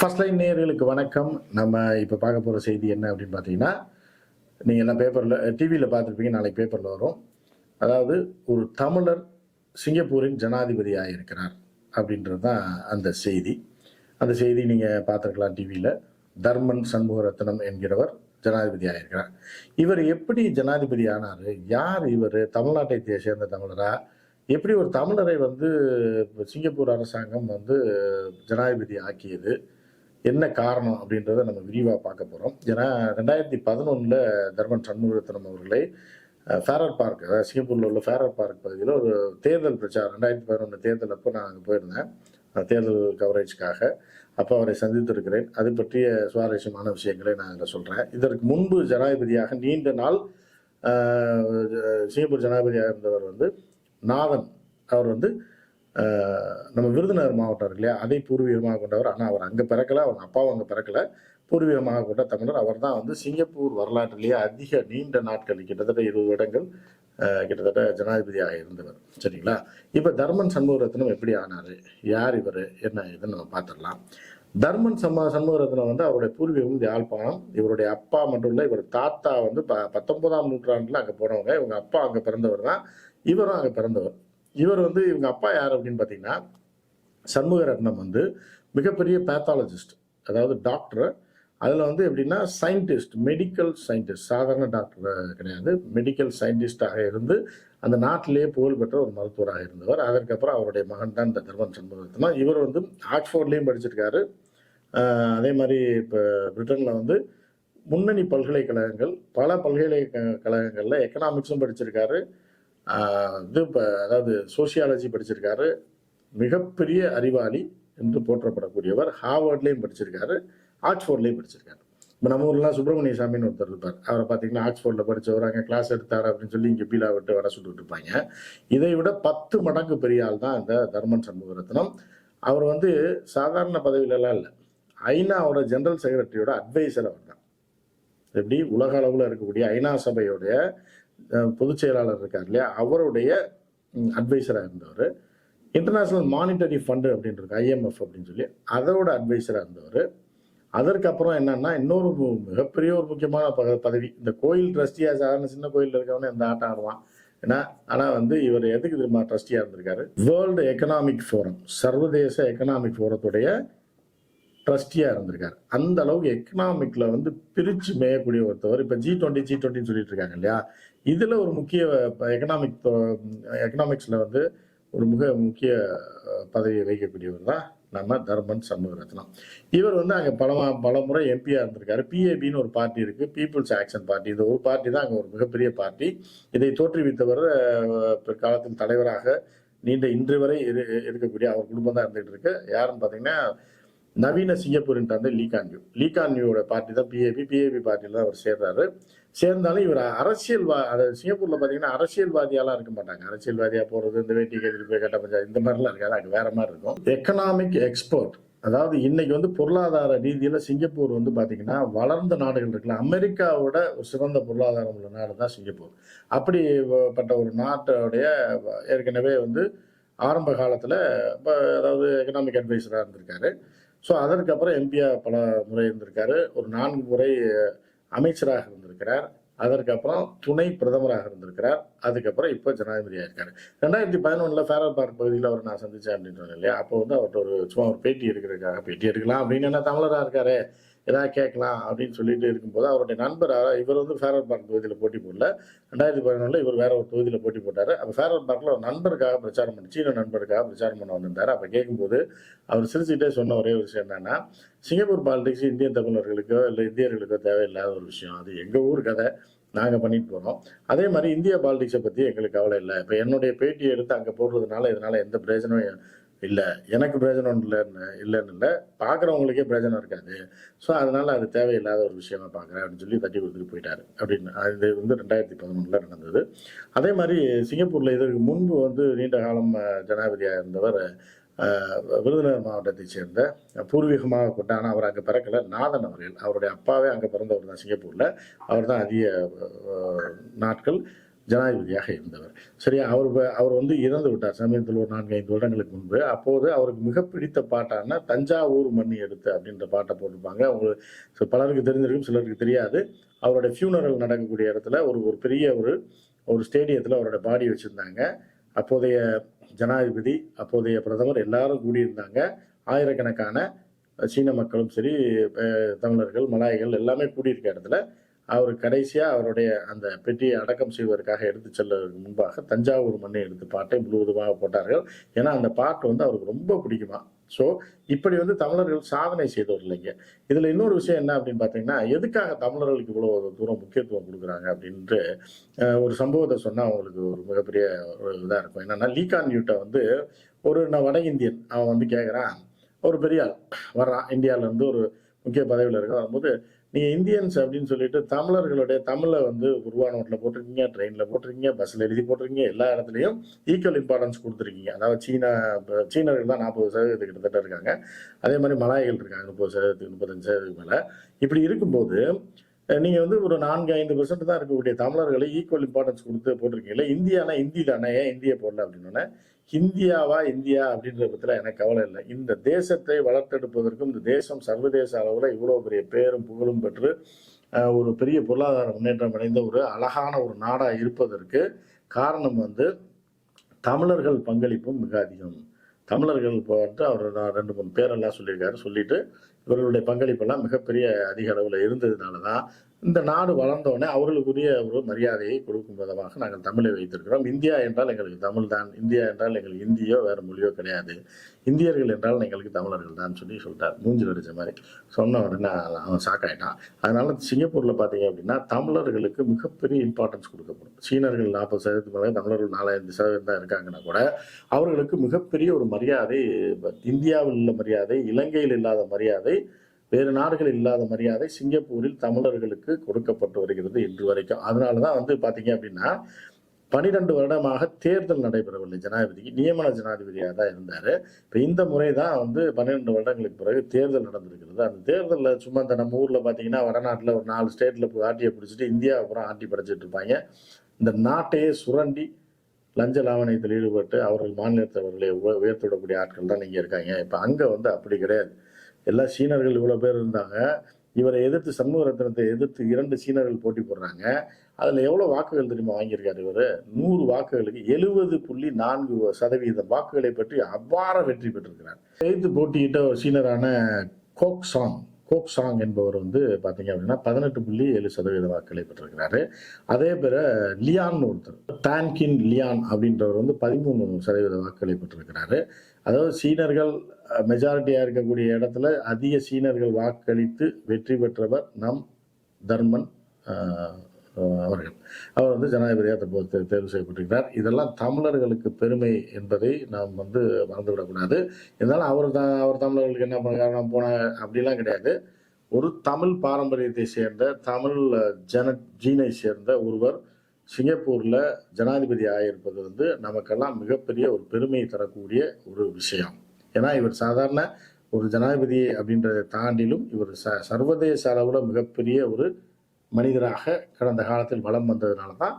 First line நேர்களுக்கு வணக்கம். நம்ம இப்போ பார்க்க போகிற செய்தி என்ன அப்படின்னு பார்த்தீங்கன்னா நீங்கள் எல்லாம் பேப்பரில் டிவியில் பார்த்துருப்பீங்க நாளைக்கு பேப்பரில் வரும். அதாவது ஒரு தமிழர் சிங்கப்பூரின் ஜனாதிபதியாக இருக்கிறார் அப்படின்றது தான் அந்த செய்தி. அந்த செய்தி நீங்கள் பார்த்துருக்கலாம் டிவியில் தர்மன் சண்முகரத்னம் என்கிறவர் ஜனாதிபதியாக இருக்கிறார் இவர் எப்படி ஜனாதிபதி ஆனார்? யார் இவர்? தமிழ்நாட்டை சேர்ந்த தமிழரா? எப்படி ஒரு தமிழரை வந்து சிங்கப்பூர் அரசாங்கம் வந்து ஜனாதிபதி ஆக்கியது? என்ன காரணம் அப்படின்றத நம்ம விரிவாக பார்க்க போகிறோம் ஏன்னா ரெண்டாயிரத்தி பதினொன்றில் தர்மன் சண்முகரத்னம் அவர்களை ஃபேரர் பார்க் அதாவது சிங்கப்பூரில் உள்ள ஃபேரர் பார்க் பகுதியில் ஒரு தேர்தல் பிரச்சாரம் ரெண்டாயிரத்தி பதினொன்று தேர்தல் அப்போ நான் அங்கே போயிருந்தேன். தேர்தல் கவரேஜ்க்காக அப்போ அவரை சந்தித்திருக்கிறேன். அது பற்றிய சுவாரஸ்யமான விஷயங்களை நான் அதில் சொல்கிறேன் இதற்கு முன்பு ஜனாதிபதியாக நீண்ட நாள் சிங்கப்பூர் ஜனாதிபதியாக இருந்தவர் வந்து நாதன். அவர் வந்து நம்ம விருதுநகர் மாவட்டம் இருக்கு இல்லையா அதை பூர்வீகமாக கொண்டவர். ஆனால் அவர் அங்கே பிறக்கலை அவங்க அப்பாவும் அங்கே பிறக்கலை. பூர்வீகமாக கொண்ட தமிழர். அவர் தான் வந்து சிங்கப்பூர் வரலாற்றிலேயே அதிக நீண்ட நாட்கள் கிட்டத்தட்ட இருபது வருடங்கள் கிட்டத்தட்ட ஜனாதிபதியாக இருந்தவர். சரிங்களா? இப்போ தர்மன் சண்முகரத்னம் எப்படி ஆனார்? யார் இவர்? என்ன இதுன்னு நம்ம பார்த்துடலாம். தர்மன் சம்ம சண்முகரத்னம் வந்து அவருடைய பூர்வீகம் யாழ்ப்பாணம். இவருடைய அப்பா மட்டும் இல்லை இவர் தாத்தா வந்து ப பத்தொன்பதாம் நூற்றாண்டில் அங்கே போனவங்க. இவங்க அப்பா அங்கே பிறந்தவர் தான். இவரும் அங்கே பிறந்தவர். இவர் வந்து இவங்க அப்பா யார் அப்படின்னு பார்த்தீங்கன்னா சண்முகரத்னம் வந்து மிகப்பெரிய பேத்தாலஜிஸ்ட் அதாவது டாக்டர் அதில் வந்து எப்படின்னா சயின்டிஸ்ட் மெடிக்கல் சயின்டிஸ்ட் சாதாரண டாக்டர் கிடையாது. மெடிக்கல் சயின்டிஸ்டாக இருந்து அந்த நாட்டிலேயே புகழ்பெற்ற ஒரு மருத்துவராக இருந்தவர். அதற்கப்புறம் அவருடைய மகன் தான் இந்த தர்மன் சண்முகரத்னா இவர் வந்து ஆக்ஸ்போர்ட்லேயும் படிச்சிருக்காரு. அதே மாதிரி இப்போ பிரிட்டனில் வந்து முன்னணி பல்கலைக்கழகங்கள் பல பல்கலைக்கழகங்களில் எக்கனாமிக்ஸும் படிச்சிருக்காரு. இது இப்போ அதாவது சோசியாலஜி படிச்சிருக்காரு. மிகப்பெரிய அறிவாளி என்று போற்றப்படக்கூடியவர் ஹார்வர்ட்லேயும் படிச்சிருக்காரு ஆக்ஸ்போர்ட்லேயும் படிச்சிருக்காரு. இப்போ நம்ம ஊர்லாம் சுப்பிரமணிய சாமின்னு ஒருத்தர் இருப்பார். அவரை பார்த்தீங்கன்னா ஆக்ஸ்போர்டில் படித்தவர் அங்கே கிளாஸ் எடுத்தார் அப்படின்னு சொல்லி இங்கே பீலா விட்டு வர சொல்லிட்டு இருப்பாங்க. இதை விட பத்து மடங்கு பெரிய ஆள் தான் இந்த தர்மன் சண்முகரத்னம். அவர் வந்து சாதாரண பதவியிலலாம் இல்லை. ஐநாவோட ஜெனரல் செக்ரட்டரியோட அட்வைசர் அவர் தான் எப்படி? உலக அளவில் இருக்கக்கூடிய ஐநா சபையோடைய பொதுச் செயலாளர் இருக்கார் இல்லையா? அவருடைய அட்வைசராக இருந்தவர். இன்டர்நேஷ்னல் மானிட்டரி ஃபண்டு அப்படின்னு இருக்கு ஐஎம்எஃப் அப்படின்னு சொல்லி. அதோட அட்வைசராக இருந்தவர். அதற்கப்புறம் என்னன்னா இன்னொரு மிகப்பெரிய ஒரு முக்கியமான பதவி. இந்த கோயில் ட்ரஸ்டியாக சாதாரண சின்ன கோயிலில் இருக்கவனே இந்த ஆட்டம் ஆடுவான். ஏன்னா ஆனால் வந்து இவர் எதுக்கு தெரியுமா ட்ரஸ்டியாக இருந்திருக்காரு? வேர்ல்டு எக்கனாமிக் ஃபோரம் சர்வதேச எக்கனாமிக் ஃபோரத்துடைய ட்ரஸ்டியாக இருந்திருக்காரு. அந்த அளவுக்கு எக்கனாமிக்ல வந்து பிரித்து மேயக்கூடிய ஒருத்தவர். இப்போ ஜி டுவெண்ட்டி ஜி டுவெண்ட்டின்னு சொல்லிட்டு இருக்காங்க இல்லையா? இதில் ஒரு முக்கிய எக்கனாமிக் எக்கனாமிக்ஸில் வந்து ஒரு மிக முக்கிய பதவியை வகிக்கக்கூடியவர் தான் நம்ம தர்மன் சண்முகரத்னம். இவர் வந்து அங்கே பல பல முறை எம்பியாக இருந்திருக்காரு. பிஏபின்னு ஒரு பார்ட்டி இருக்குது பீப்புள்ஸ் ஆக்ஷன் பார்ட்டி இந்த ஒரு பார்ட்டி தான் அங்கே ஒரு மிகப்பெரிய பார்ட்டி. இதை தோற்றுவித்தவர் பிற்காலத்தின் பிற்காலத்தில் தலைவராக நீண்ட இன்று வரை இரு இருக்கக்கூடிய அவர் குடும்பம் தான் இருந்துகிட்டு இருக்கு. யாருன்னு பார்த்தீங்கன்னா நவீன சிங்கப்பூரின் தந்தை லீகான்யூ லீகான்யூவோட பார்ட்டி தான் பிஏபி பிஏபி பார்ட்டியில் தான் அவர் சேர்றாரு. சேர்ந்தாலும் இவர் அரசியல்வா அது சிங்கப்பூரில் பார்த்தீங்கன்னா அரசியல்வாதியாலாம் இருக்க மாட்டாங்க. அரசியல்வாதியாக போகிறது இந்த வேட்டி கேட்டு போய் கட்ட பஞ்சாயத்து இந்த மாதிரிலாம் இருக்காது. அங்கே வேற மாதிரி இருக்கும். எக்கனாமிக் எக்ஸ்போர்ட் அதாவது இன்னைக்கு வந்து பொருளாதார ரீதியில் சிங்கப்பூர் வந்து பார்த்தீங்கன்னா வளர்ந்த நாடுகள் இருக்குல்ல அமெரிக்காவோட ஒரு சிறந்த பொருளாதாரம் உள்ள நாடு தான் சிங்கப்பூர். அப்படிப்பட்ட ஒரு நாட்டோடைய ஏற்கனவே வந்து ஆரம்ப காலத்தில் இப்போ அதாவது எக்கனாமிக் அட்வைசராக இருந்திருக்காரு. ஸோ அதற்கப்புறம் எம்பியாக பல முறை இருந்திருக்காரு. ஒரு நான்கு முறை அமைச்சராக இருந்திருக்கிறார். அதற்கப்புறம் துணை பிரதமராக இருந்திருக்கிறார். அதுக்கப்புறம் இப்போ ஜனாதிபதியாக இருக்காரு ரெண்டாயிரத்தி பதினொன்றில் ஃபேரர் பார்க் பகுதியில் அவர் நான் சந்தித்தேன் அப்படின்னு சொன்னேன் இல்லையா? அப்போ வந்து அவர்கிட்ட ஒரு சும்மா ஒரு பேட்டி எடுக்கிறதுக்காக பேட்டி எடுக்கலாம் அப்படின்னு என்ன தமிழராக இருக்காரு? ஏதாவது கேட்கலாம் அப்படின்னு சொல்லிட்டு இருக்கும்போது அவருடைய நண்பர் இவர் வந்து ஃபேரல் பார்க் தொகுதியில் போட்டி போடல. ரெண்டாயிரத்தி பதினொன்றில் இவர் வேற ஒரு தொகுதியில் போட்டி போட்டார். அப்போ ஃபேரல் பார்க்கில் ஒரு நண்பருக்காக பிரச்சாரம் பண்ணி சீன நண்பருக்காக பிரச்சாரம் பண்ண வந்திருந்தார். அப்போ கேட்கும்போது அவர் சிரிச்சுக்கிட்டே சொன்ன ஒரே ஒரு விஷயம் என்னன்னா சிங்கப்பூர் பாலிடிக்ஸ் இந்திய தமிழர்களுக்கோ இல்லை இந்தியர்களுக்கோ தேவையில்லாத ஒரு விஷயம். அது எங்கள் ஊர் கதை. நாங்கள் பண்ணிட்டு போகிறோம் அதே மாதிரி இந்திய பாலிடிக்ஸை பற்றி எங்களுக்கு கவலை இல்லை. இப்போ என்னுடைய பேட்டியை எடுத்து அங்கே போடுறதுனால இதனால் எந்த பிரயோஜனமும் இல்லை. எனக்கு பிரயோஜனம் இல்லைன்னு இல்லைன்னு இல்லை. பார்க்குறவங்களுக்கே பிரயோஜனம் இருக்காது. ஸோ அதனால் அது தேவையில்லாத ஒரு விஷயமா பார்க்குறேன் அப்படின்னு சொல்லி தட்டி கொடுத்துட்டு போயிட்டாரு. அப்படின்னு அது வந்து ரெண்டாயிரத்தி பதினொன்றில் நடந்தது. அதே மாதிரி சிங்கப்பூரில் இதற்கு முன்பு வந்து நீண்ட காலம் ஜனாதிபதியாக இருந்தவர் விருதுநகர் மாவட்டத்தை சேர்ந்த பூர்வீகமாக கொண்ட ஆனால் அவர் அங்கே பிறக்கல நாதன் அவர்கள். அவருடைய அப்பாவே அங்கே பிறந்தவர் தான் சிங்கப்பூரில். அவர் தான் அதிக நாட்கள் ஜனாதிபதியாக இருந்தவர். சரியா அவர் அவர் வந்து இறந்து விட்டார். சமீபத்தில் ஒரு நான்கு ஐந்து வருடங்களுக்கு முன்பு. அப்போது அவருக்கு மிக பிடித்த பாட்டான தஞ்சாவூர் மண்ணி எடுத்து அப்படின்ற பாட்டை போட்டிருப்பாங்க. அவங்களுக்கு பலருக்கு தெரிஞ்சிருக்கும் சிலருக்கு தெரியாது. அவருடைய ஃபியூனரல் நடக்கக்கூடிய இடத்துல ஒரு ஒரு பெரிய ஒரு ஒரு ஸ்டேடியத்தில் அவரோட பாடி வச்சுருந்தாங்க. அப்போதைய ஜனாதிபதி அப்போதைய பிரதமர் எல்லாரும் கூடியிருந்தாங்க. ஆயிரக்கணக்கான சீன மக்களும் சரி தமிழர்கள் மலாய்கள் எல்லாமே கூடியிருக்க இடத்துல அவர் கடைசியாக அவருடைய அந்த பெட்டியை அடக்கம் செய்வதற்காக எடுத்து செல்வதற்கு முன்பாக தஞ்சாவூர் மண்ணை எடுத்து பாட்டை முழுவதுமாக போட்டார்கள். ஏன்னா அந்த பாட்டு வந்து அவருக்கு ரொம்ப பிடிக்குமா? ஸோ இப்படி வந்து தமிழர்கள் சாதனை செய்தவர் இல்லைங்க. இதில் இன்னொரு விஷயம் என்ன அப்படின்னு பார்த்தீங்கன்னா எதுக்காக தமிழர்களுக்கு இவ்வளோ தூரம் முக்கியத்துவம் கொடுக்குறாங்க அப்படின்ட்டு ஒரு சம்பவத்தை சொன்னால் அவங்களுக்கு ஒரு மிகப்பெரிய ஒரு இதாக இருக்கும். என்னன்னா லீகான் யூட்டை வந்து ஒரு நான் வட இந்தியன் அவன் வந்து கேட்குறான் ஒரு பெரிய ஆள் வர்றான் இந்தியாவிலேருந்து ஒரு முக்கிய பதவியில் இருக்க வரும்போது நீங்கள் இந்தியன்ஸ் அப்படின்னு சொல்லிட்டு தமிழர்களுடைய தமிழை வந்து உருவானோட்டில் போட்டிருக்கீங்க ட்ரெயினில் போட்டிருக்கீங்க பஸ்ஸில் எழுதி போட்டிருக்கீங்க எல்லா இடத்துலையும் ஈக்குவல் இம்பார்ட்டன்ஸ் கொடுத்துருக்கீங்க. அதாவது சீனா சீனர்கள் தான் நாற்பது சதவீதம் கிட்டத்தட்ட இருக்காங்க. அதே மாதிரி மலாய்கள் இருக்காங்க முப்பது சதவீதத்துக்கு முப்பத்தஞ்சு சதவீதத்துக்கு மேலே. இப்படி இருக்கும்போது நீங்கள் வந்து ஒரு நான்கு ஐந்து பர்சன்ட் தான் இருக்கக்கூடிய தமிழர்களை ஈக்குவல் இம்பார்ட்டன்ஸ் கொடுத்து போட்டிருக்கீங்களே இந்தியானா இந்தி தானே ஏன் இந்தியை போடல அப்படின்னோடனே இந்தியாவா இந்தியா அப்படின்ற பத்தில எனக்கு கவலை இல்லை. இந்த தேசத்தை வளர்த்தெடுப்பதற்கும் இந்த தேசம் சர்வதேச அளவில் இவ்வளோ பெரிய பேரும் புகழும் பெற்று ஒரு பெரிய பொருளாதார முன்னேற்றம் அடைந்த ஒரு அழகான ஒரு நாடாக இருப்பதற்கு காரணம் வந்து தமிழர்கள் பங்களிப்பும் மிக அதிகம். தமிழர்கள் போட்டு அவர் நான் ரெண்டு மூணு பேரெல்லாம் சொல்லியிருக்காரு. சொல்லிட்டு இவர்களுடைய பங்களிப்பெல்லாம் மிகப்பெரிய அதிக அளவில் இருந்ததுனால தான் இந்த நாடு வளர்ந்தோடனே அவர்களுக்குரிய ஒரு மரியாதையை கொடுக்கும் விதமாக நாங்கள் தமிழை வைத்திருக்கிறோம். இந்தியா என்றால் எங்களுக்கு தமிழ் தான். இந்தியா என்றால் எங்களுக்கு இந்தியோ வேறு மொழியோ கிடையாது. இந்தியர்கள் என்றால் எங்களுக்கு தமிழர்கள் தான் சொல்லி சொல்லிட்டார் மூஞ்சில் அடித்த மாதிரி சொன்ன உடனே அவன் ஷாக் ஆயிட்டான். அதனால சிங்கப்பூரில் பார்த்தீங்க அப்படின்னா தமிழர்களுக்கு மிகப்பெரிய இம்பார்ட்டன்ஸ் கொடுக்கப்படும். சீனர்கள் நாற்பது சதவீதத்துக்கு மேலே தமிழர்கள் நாலஞ்சு சதவீதம் தான் இருக்காங்கன்னா கூட அவர்களுக்கு மிகப்பெரிய ஒரு மரியாதை இந்தியாவில் உள்ள மரியாதை இலங்கையில் இல்லாத மரியாதை வேறு நாடுகள் இல்லாத மரியாதை சிங்கப்பூரில் தமிழர்களுக்கு கொடுக்கப்பட்டு வருகிறது இன்று வரைக்கும். அதனால தான் வந்து பார்த்தீங்க அப்படின்னா பனிரெண்டு வருடமாக தேர்தல் நடைபெறவில்லை. ஜனாதிபதிக்கு நியமன ஜனாதிபதியாக தான் இருந்தார். இப்போ இந்த முறை தான் வந்து பன்னிரெண்டு வருடங்களுக்கு பிறகு தேர்தல் நடந்திருக்கிறது. அந்த தேர்தலில் சும்மா இந்த நம்ம ஊரில் பார்த்தீங்கன்னா வடநாட்டில் ஒரு நாலு ஸ்டேட்டில் போய் ஆட்டியை பிடிச்சிட்டு இந்தியாவை அப்புறம் ஆட்டி படைச்சிட்டு இருப்பாங்க. இந்த நாட்டையே சுரண்டி லஞ்ச லாவணியத்தில் ஈடுபட்டு அவர்கள் மாநிலத்தவர்களை உயர்த்திடக்கூடிய ஆட்கள் தான் இங்கே இருக்காங்க. இப்போ அங்கே வந்து அப்படி கிடையாது. எல்லா சீனர்கள் இவ்வளோ பேர் இருந்தாங்க. இவரை எதிர்த்து சண்முக ரத்னத்தை எதிர்த்து இரண்டு சீனர்கள் போட்டி போடுறாங்க. அதில் எவ்வளோ வாக்குகள் தெரியுமா வாங்கியிருக்காரு இவர்? நூறு வாக்குகளுக்கு எழுபது புள்ளி நான்கு சதவீதம் வாக்குகளை பற்றி அபார வெற்றி பெற்றிருக்கிறார். எதிர்த்து போட்டியிட்ட ஒரு சீனரான கோக் சாங் கோக் சாங் என்பவர் வந்து பார்த்தீங்க அப்படின்னா பதினெட்டு புள்ளி ஏழு சதவீத வாக்குகளை பெற்றிருக்கிறாரு. அதே பேர லியான் ஒருத்தர் டான்கின் லியான் அப்படின்றவர் வந்து பதிமூணு சதவீத வாக்குகளை பெற்றிருக்கிறாரு. அதாவது சீனர்கள் மெஜாரிட்டியாக இருக்கக்கூடிய இடத்துல அதிக சீனர்கள் வாக்களித்து வெற்றி பெற்றவர் நம் தர்மன் அவர்கள். அவர் வந்து ஜனாதிபதியாக தற்போது தேர்வு செய்யப்பட்டிருக்கிறார். இதெல்லாம் தமிழர்களுக்கு பெருமை என்பதை நாம் வந்து மறந்துவிடக்கூடாது. இருந்தாலும் அவர் தான் அவர் தமிழர்களுக்கு என்ன பண்ண காரணம்? போன அப்படிலாம் கிடையாது. ஒரு தமிழ் பாரம்பரியத்தை சேர்ந்த தமிழ் ஜன ஜீனை சேர்ந்த ஒருவர் சிங்கப்பூரில் ஜனாதிபதி ஆகியிருப்பது வந்து நமக்கெல்லாம் மிகப்பெரிய ஒரு பெருமை தரக்கூடிய ஒரு விஷயம். ஏன்னா இவர் சாதாரண ஒரு ஜனாதிபதி அப்படின்றதை தாண்டிலும் இவர் ச சர்வதேச அளவில் மிகப்பெரிய ஒரு மனிதராக கடந்த காலத்தில் வலம் வந்ததுனால தான்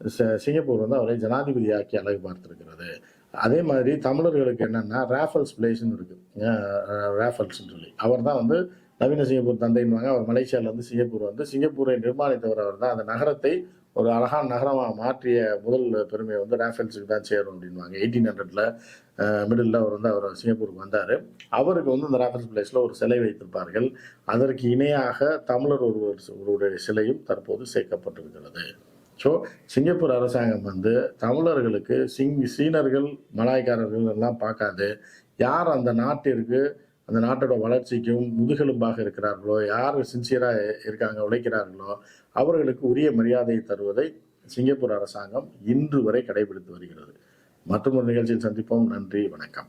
ச- சிங்கப்பூர் வந்து அவரை ஜனாதிபதியாக்கி அழகு பார்த்துருக்கிறது. அதே மாதிரி தமிழர்களுக்கு என்னென்னா ராஃபல்ஸ் பிளேஸ்னு இருக்குது ராஃபல்ஸ்னு சொல்லி. அவர் தான் வந்து நவீன சிங்கப்பூர் தந்தைன்வாங்க அவர் மலேசியாவிலேருந்து சிங்கப்பூர் வந்து சிங்கப்பூரை நிர்மாணித்தவர் அவர் தான். அந்த நகரத்தை ஒரு அழகான நகரமாக மாற்றிய முதல் பெருமையை வந்து ராஃபேல்ஸுக்கு தான் சேரும் அப்படின்வாங்க எயிட்டீன் ஹண்ட்ரட்ல மிடில் அவர் வந்து அவர் சிங்கப்பூருக்கு வந்தார். அவருக்கு வந்து இந்த ராஃபேல்ஸ் பிளேஸில் ஒரு சிலை வைத்திருப்பார்கள். அதற்கு இணையாக தமிழர் ஒருவர் ஒருவருடைய சிலையும் தற்போது சேர்க்கப்பட்டிருக்கிறது. ஸோ சிங்கப்பூர் அரசாங்கம் வந்து தமிழர்களுக்கு சிங் சீனர்கள் மலாய்க்காரர்கள் எல்லாம் பார்க்காது. யார் அந்த நாட்டிற்கு அந்த நாட்டோட வளர்ச்சிக்கும் முதுகெலும்பாக இருக்கிறார்களோ யார் சின்சியராக இருக்காங்க உழைக்கிறார்களோ அவர்களுக்கு உரிய மரியாதையை தருவதை சிங்கப்பூர் அரசாங்கம் இன்று வரை கடைபிடித்து வருகிறது. மற்றும் ஒரு நிகழ்ச்சியில் சந்திப்போம். நன்றி வணக்கம்.